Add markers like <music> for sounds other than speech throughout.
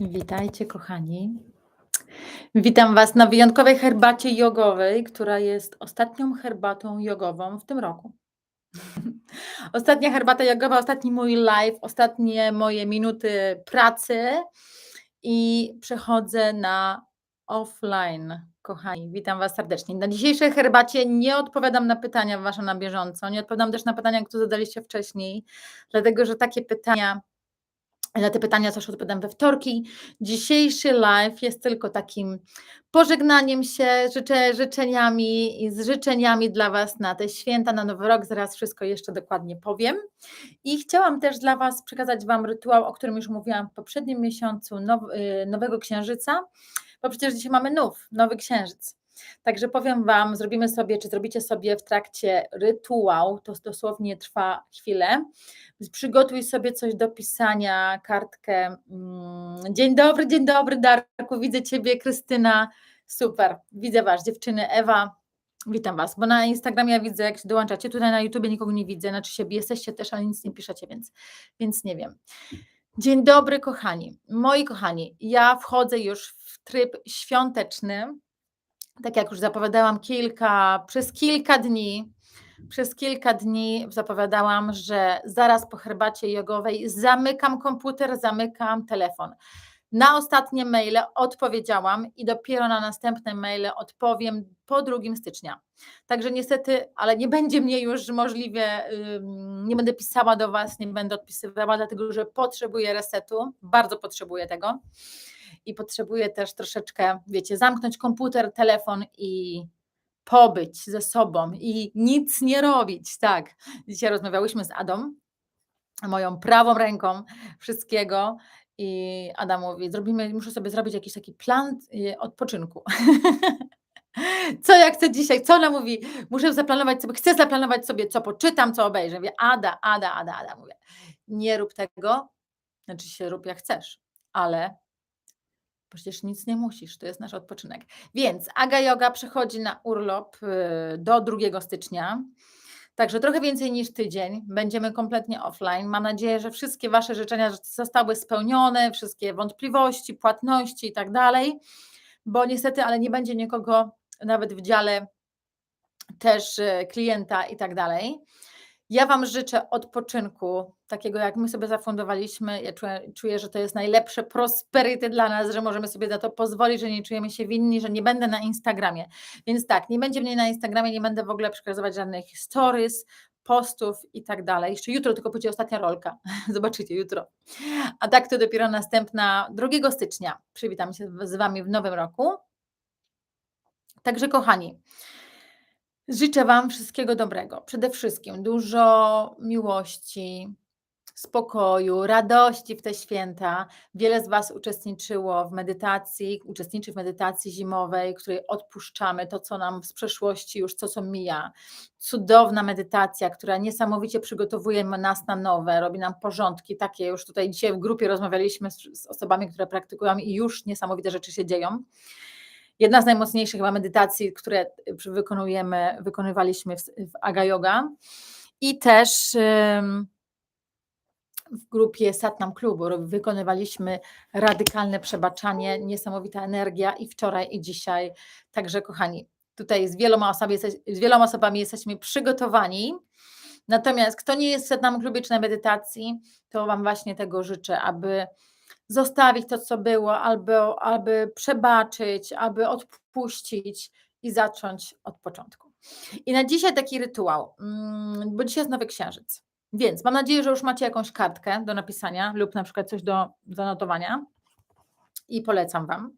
Witajcie, kochani. Witam Was na wyjątkowej herbacie jogowej, która jest ostatnią herbatą jogową w tym roku. <laughs> Ostatnia herbata jogowa, ostatni mój live, ostatnie moje minuty pracy i przechodzę na offline. Kochani, witam Was serdecznie. Na dzisiejszej herbacie nie odpowiadam na pytania Wasze na bieżąco, nie odpowiadam też na pytania, które zadaliście wcześniej, dlatego że takie pytania na te pytania też odpowiadam we wtorki. Dzisiejszy live jest tylko takim pożegnaniem się, życzę, życzeniami i z życzeniami dla Was na te święta, na Nowy Rok. Zaraz wszystko jeszcze dokładnie powiem. I chciałam też dla Was przekazać Wam rytuał, o którym już mówiłam w poprzednim miesiącu, now, y, Nowego Księżyca, bo przecież dzisiaj mamy nów, Nowy Księżyc. Także powiem Wam, zrobimy sobie, czy zrobicie sobie w trakcie rytuał, to dosłownie trwa chwilę. Przygotuj sobie coś do pisania, kartkę. Mm, dzień dobry, dzień dobry, Darku, widzę Ciebie, Krystyna. Super, widzę Was, dziewczyny, Ewa. Witam Was, bo na Instagramie ja widzę, jak się dołączacie, tutaj na YouTubie nikogo nie widzę, znaczy się jesteście też, ale nic nie piszecie, więc, więc nie wiem. Dzień dobry, kochani. Moi kochani, ja wchodzę już w tryb świąteczny tak jak już zapowiadałam kilka, przez kilka dni, przez kilka dni zapowiadałam, że zaraz po herbacie jogowej zamykam komputer, zamykam telefon. Na ostatnie maile odpowiedziałam i dopiero na następne maile odpowiem po 2 stycznia. Także niestety, ale nie będzie mnie już możliwie, nie będę pisała do Was, nie będę odpisywała, dlatego że potrzebuję resetu, bardzo potrzebuję tego i potrzebuję też troszeczkę, wiecie, zamknąć komputer, telefon i pobyć ze sobą i nic nie robić. Tak, dzisiaj rozmawiałyśmy z Adą, moją prawą ręką wszystkiego. I Adam mówi, zrobimy, muszę sobie zrobić jakiś taki plan y, odpoczynku. <laughs> Co ja chcę dzisiaj? Co ona mówi? Muszę zaplanować sobie, chcę zaplanować sobie, co poczytam, co obejrzę. Mówię, Ada, Ada, Ada, Ada. Mówię, nie rób tego, znaczy się rób jak chcesz, ale Przecież nic nie musisz, to jest nasz odpoczynek. Więc Aga Yoga przechodzi na urlop y, do 2 stycznia. Także trochę więcej niż tydzień. Będziemy kompletnie offline. Mam nadzieję, że wszystkie Wasze życzenia zostały spełnione, wszystkie wątpliwości, płatności i tak dalej, bo niestety, ale nie będzie nikogo nawet w dziale też y, klienta i tak dalej. Ja Wam życzę odpoczynku, takiego jak my sobie zafundowaliśmy. Ja czuję, czuję, że to jest najlepsze prosperity dla nas, że możemy sobie na to pozwolić, że nie czujemy się winni, że nie będę na Instagramie. Więc tak, nie będzie mnie na Instagramie, nie będę w ogóle przekazywać żadnych stories, postów i tak dalej. Jeszcze jutro tylko będzie ostatnia rolka. <laughs> Zobaczycie jutro. A tak to dopiero następna 2 stycznia. Przywitam się z Wami w nowym roku. Także kochani, Życzę Wam wszystkiego dobrego. Przede wszystkim dużo miłości, spokoju, radości w te święta. Wiele z Was uczestniczyło w medytacji, uczestniczy w medytacji zimowej, której odpuszczamy to, co nam z przeszłości już, co co mija. Cudowna medytacja, która niesamowicie przygotowuje nas na nowe, robi nam porządki takie. Już tutaj dzisiaj w grupie rozmawialiśmy z, z osobami, które praktykują i już niesamowite rzeczy się dzieją jedna z najmocniejszych chyba medytacji, które wykonujemy, wykonywaliśmy w, w Aga Yoga i też w grupie Satnam Klubu wykonywaliśmy radykalne przebaczanie, niesamowita energia i wczoraj i dzisiaj. Także kochani, tutaj z wieloma, osobami, z wieloma osobami jesteśmy przygotowani. Natomiast kto nie jest w Satnam Klubie czy na medytacji, to Wam właśnie tego życzę, aby zostawić to, co było, albo aby przebaczyć, aby odpuścić i zacząć od początku. I na dzisiaj taki rytuał, mm, bo dzisiaj jest nowy księżyc. Więc mam nadzieję, że już macie jakąś kartkę do napisania lub na przykład coś do zanotowania i polecam Wam.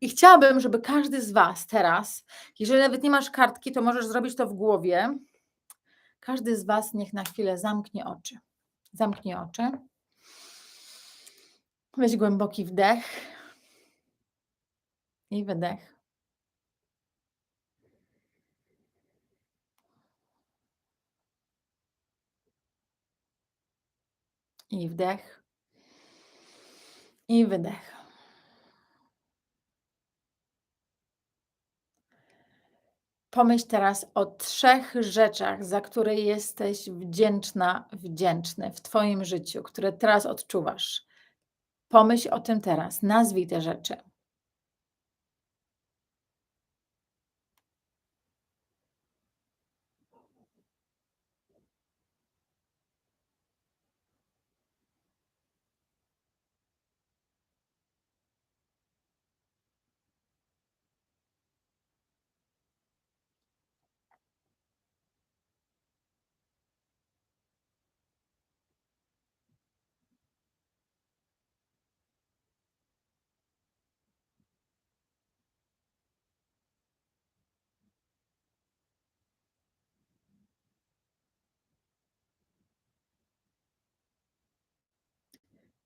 I chciałabym, żeby każdy z Was teraz, jeżeli nawet nie masz kartki, to możesz zrobić to w głowie. Każdy z Was niech na chwilę zamknie oczy. Zamknie oczy. Weź głęboki wdech i wydech. I wdech. I wydech. Pomyśl teraz o trzech rzeczach, za które jesteś wdzięczna, wdzięczny w Twoim życiu, które teraz odczuwasz Pomyśl o tym teraz, nazwij te rzeczy.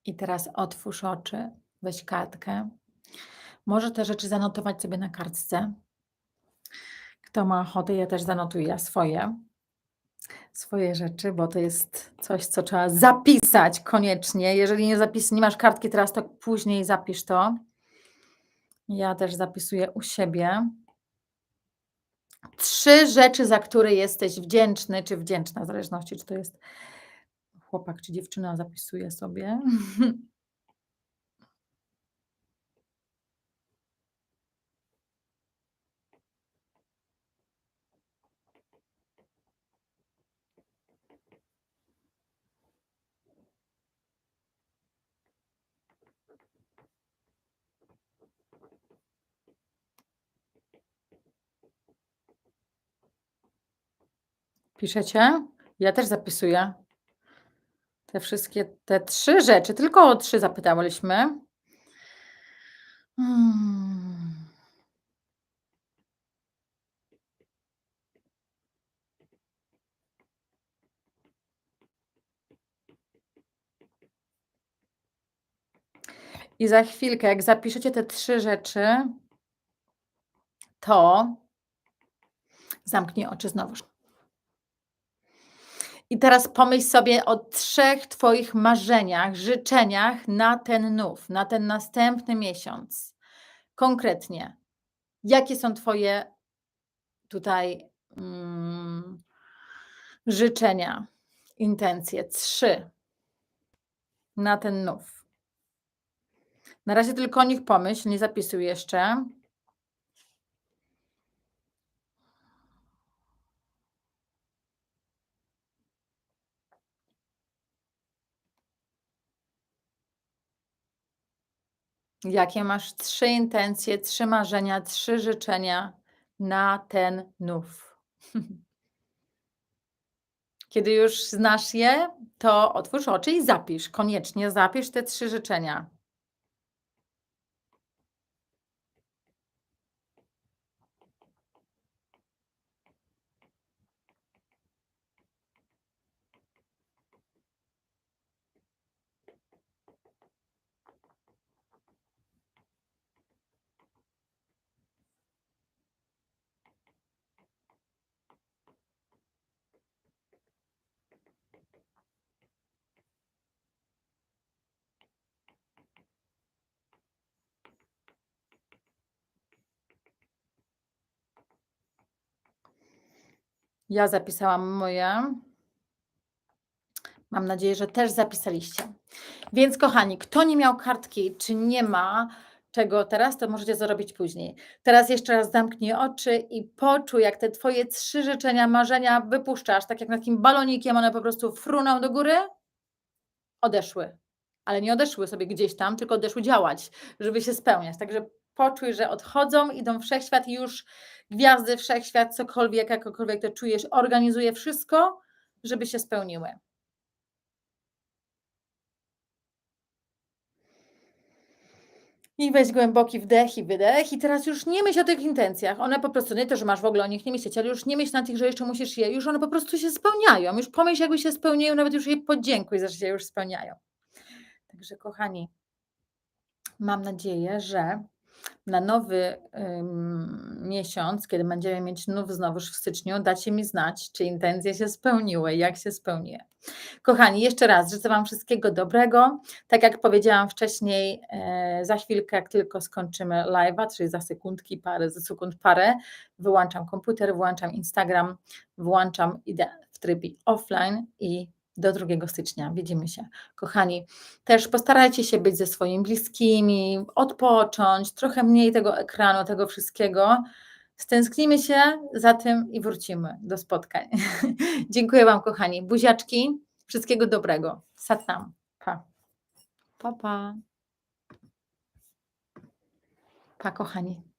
I teraz otwórz oczy, weź kartkę. Może te rzeczy zanotować sobie na kartce. Kto ma ochotę, ja też zanotuję swoje. Swoje rzeczy, bo to jest coś, co trzeba zapisać koniecznie. Jeżeli nie zapis nie masz kartki teraz, to później zapisz to. Ja też zapisuję u siebie. 3 rzeczy, za które jesteś wdzięczny czy wdzięczna, w zależności czy to jest chłopak czy dziewczyna, zapisuję sobie. Piszecie? Ja też zapisuję. Te wszystkie, te 3 rzeczy, tylko o 3 zapytałyśmy. Hmm. I za chwilkę, jak zapiszecie te 3 rzeczy to zamknij oczy znowuż. I teraz pomyśl sobie o 3 Twoich marzeniach, życzeniach na ten nów, na ten następny miesiąc. Konkretnie, jakie są Twoje tutaj, mm, życzenia, intencje? 3 na ten nów. Na razie tylko o nich pomyśl, nie zapisuj jeszcze. Jakie masz 3 intencje, 3 marzenia, 3 życzenia na ten nów? <laughs> Kiedy już znasz je, to otwórz oczy i zapisz, koniecznie zapisz te 3 życzenia. Ja zapisałam moje. Mam nadzieję, że też zapisaliście. Więc kochani, kto nie miał kartki, czy nie ma czego teraz, to możecie zrobić później. Teraz jeszcze raz zamknij oczy i poczuj, jak te Twoje 3 życzenia, marzenia wypuszczasz, tak jak takim balonikiem, one po prostu fruną do góry, odeszły. Ale nie odeszły sobie gdzieś tam, tylko odeszły działać, żeby się spełniać. Także poczuj, że odchodzą, idą wszechświat i już gwiazdy, wszechświat, cokolwiek, jakokolwiek to czujesz, organizuje wszystko, żeby się spełniły. I weź głęboki wdech i wydech i teraz już nie myśl o tych intencjach. One po prostu, nie to, że masz w ogóle o nich nie myśleć, ale już nie myśl na tych, że jeszcze musisz je, już one po prostu się spełniają. Już pomyśl, jakby się spełniają, nawet już jej podziękuj, że się już spełniają. Także kochani, mam nadzieję, że na nowy ym, miesiąc, kiedy będziemy mieć nów znowuż w styczniu, dacie mi znać, czy intencje się spełniły, jak się spełniły. Kochani, jeszcze raz życzę Wam wszystkiego dobrego. Tak jak powiedziałam wcześniej, e, za chwilkę, jak tylko skończymy live'a, czyli za sekundki parę, za sekund parę, wyłączam komputer, wyłączam Instagram, włączam, idę w trybie offline i do 2 stycznia. Widzimy się. Kochani, też postarajcie się być ze swoimi bliskimi, odpocząć, trochę mniej tego ekranu, tego wszystkiego. Stęsknimy się za tym i wrócimy do spotkań. <laughs> Dziękuję Wam, kochani. Buziaczki, wszystkiego dobrego. Satnam. Pa. Pa, pa. Pa, kochani.